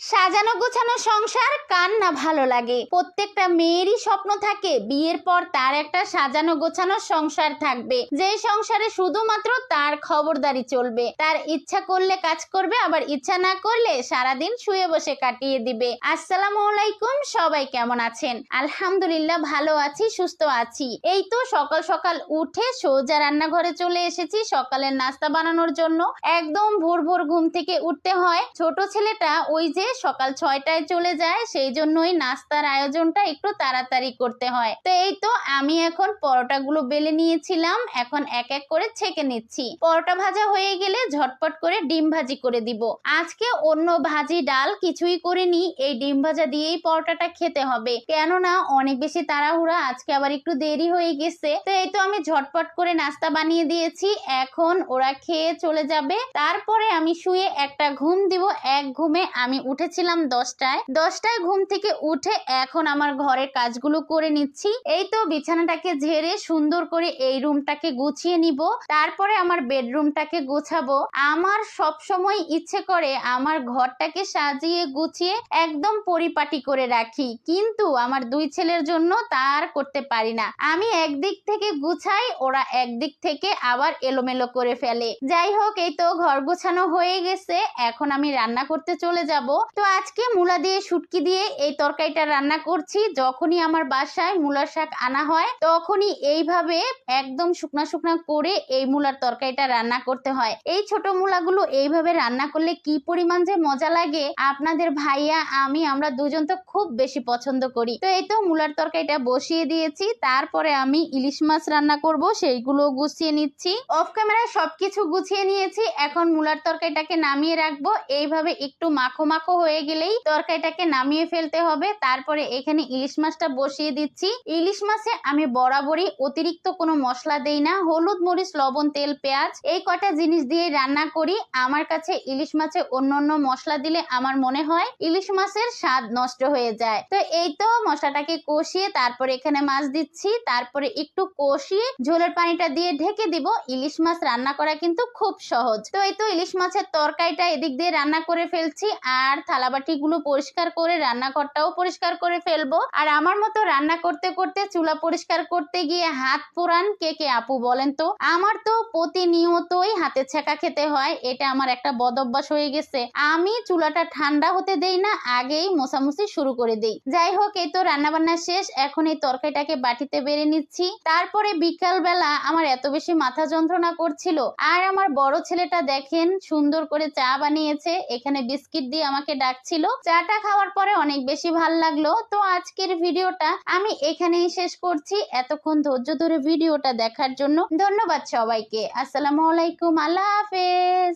সাজানো গোছানো সংসার কার না ভালো লাগে। প্রত্যেকটা মেয়েরই স্বপ্ন থাকে, বিয়ের পর তার একটা সাজানো গোছানো সংসার থাকবে। যে সংসারে শুধুমাত্র তার খবরদারি চলবে। তার ইচ্ছা করলে কাজ করবে, আবার ইচ্ছা না করলে সারাদিন শুয়ে বসে কাটিয়ে দিবে। আসসালামু আলাইকুম, সবাই কেমন আছেন? আলহামদুলিল্লাহ, ভালো আছি, সুস্থ আছি। এই তো সকাল সকাল উঠে সোজা রান্নাঘরে চলে এসেছি। সকালের নাস্তা বানানোর জন্য একদম ভোর ভোর ঘুম থেকে উঠতে হয়। ছোট ছেলেটা ওই যে সকাল ছয়টায় চলে যায়, সেই জন্যই নাস্তার আয়োজনটা একটু তাড়াতাড়ি করতে হয়। তো এই তো আমি এখন পরোটাগুলো বেলে নিয়েছিলাম, এখন এক এক করে ছেঁকে নিচ্ছি। পরোটা ভাজা হয়ে গেলে ঝটপট করে ডিম ভাজি করে দিব। আজকে অন্য ভাজি ডাল কিছুই করিনি, এই ডিম ভাজা দিয়েই পরোটাটা খেতে হবে। কেননা অনেক বেশি তাড়াহুড়া, আজকে আবার একটু দেরি হয়ে গেছে। তো এই তো আমি ঝটপট করে নাস্তা বানিয়ে দিয়েছি, এখন ওরা খেয়ে চলে যাবে। তারপরে আমি শুয়ে একটা ঘুম দিব, এক ঘুমে আমি উঠেছিলাম দশটায়। দশটায় ঘুম থেকে উঠে এখন আমার ঘরের কাজগুলো করে নিচ্ছি। এই তো বিছানাটাকে ঝেড়ে সুন্দর করে এই রুমটাকে গুছিয়ে নিব। তারপরে আমার বেডরুমটাকে গোছাবো। আমার সব সময় ইচ্ছে করে আমার ঘরটাকে সাজিয়ে গুছিয়ে একদম পরিপাটি করে রাখি। কিন্তু আমার দুই ছেলের জন্য তার করতে পারি না। আমি একদিক থেকে গুছাই, ওরা একদিক থেকে আবার এলোমেলো করে ফেলে। যাই হোক, এই তো ঘর গোছানো হয়ে গেছে। এখন আমি রান্না করতে চলে যাব। তো আজকে মূলা দিয়ে শুটকি দিয়ে এই তরকারিটা রান্না করছি। যখনই আমার বাসায় মূলার শাক আনা হয়, তখনই এইভাবে একদম শুকনা শুকনা করে এই মূলার তরকারিটা রান্না করতে হয়। এই ছোট মূলাগুলো এইভাবে রান্না করলে কি পরিমাণ যে মজা লাগে, আপনাদের ভাইয়া, আমি, আমরা দুজন তো খুব বেশি পছন্দ করি। তো এই তো মূলার তরকারিটা বসিয়ে দিয়েছি। তারপরে আমি ইলিশ মাছ রান্না করব, সেইগুলো গুছিয়ে নিচ্ছি। অফ ক্যামেরায় সবকিছু গুছিয়ে নিয়েছি। এখন মূলার তরকারিটাকে নামিয়ে রাখব। এইভাবে একটু মাখো মাখো হয়ে গেলেই তরকারিটাকে নামিয়ে ফেলতে হবে। তারপরে এখানে ইলিশ মাছটা বসিয়ে দিচ্ছি। ইলিশ মাছে আমি বরাবরই অতিরিক্ত কোনো মশলা দেই না। হলুদ মরিচ, লবণ, তেল, পেঁয়াজ এই কটা জিনিস দিয়ে রান্না করি। আমার কাছে ইলিশ মাছে অন্য মশলা দিলে আমার মনে হয় ইলিশ মাছের স্বাদ নষ্ট হয়ে যায়। তো এই তো মশলাটাকে কষিয়ে তারপরে এখানে মাছ দিচ্ছি। তারপরে একটু কষিয়ে ঝোলের পানিটা দিয়ে ঢেকে দিব। ইলিশ মাছ রান্না করা কিন্তু খুব সহজ। তো এই তো ইলিশ মাছের তরকারিটা এদিক দিয়ে রান্না করে ফেলছি। আর থালাবাটি গুলো পরিষ্কার করে, রান্নাঘরটাও পরিষ্কার করে ফেলব। আর আমার মতো রান্না করতে করতে চুলা পরিষ্কার করতে গিয়ে হাত পোড়ান কে কে আপু বলেন তো? আমার তো প্রতিনিয়তই হাতে ছেঁকা খেতে হয়, এটা আমার একটা বদ অভ্যাস হয়ে গেছে। আমি চুলাটা ঠান্ডা হতে দেই না, আগেই মোছামুছি শুরু করে দেই। যাই হোক, এই তো রান্না বান্না শেষ, এখন এই তরকারিটাকে বাটিতে বেড়ে নিচ্ছি। তারপরে বিকাল বেলা আমার এত বেশি মাথা যন্ত্রণা করছিল। আর আমার বড় ছেলেটা দেখেন, সুন্দর করে চা বানিয়েছে, এখানে বিস্কিট দিয়ে আমাকে ডাকছিল। চাটা খাওয়ার পরে অনেক বেশি ভালো লাগল। তো আজকের ভিডিওটা আমি এখানেই শেষ করছি। এতক্ষণ ধৈর্য ধরে ভিডিওটা দেখার জন্য ধন্যবাদ সবাইকে। আসসালামু আলাইকুম। আল্লাহ হাফেজ।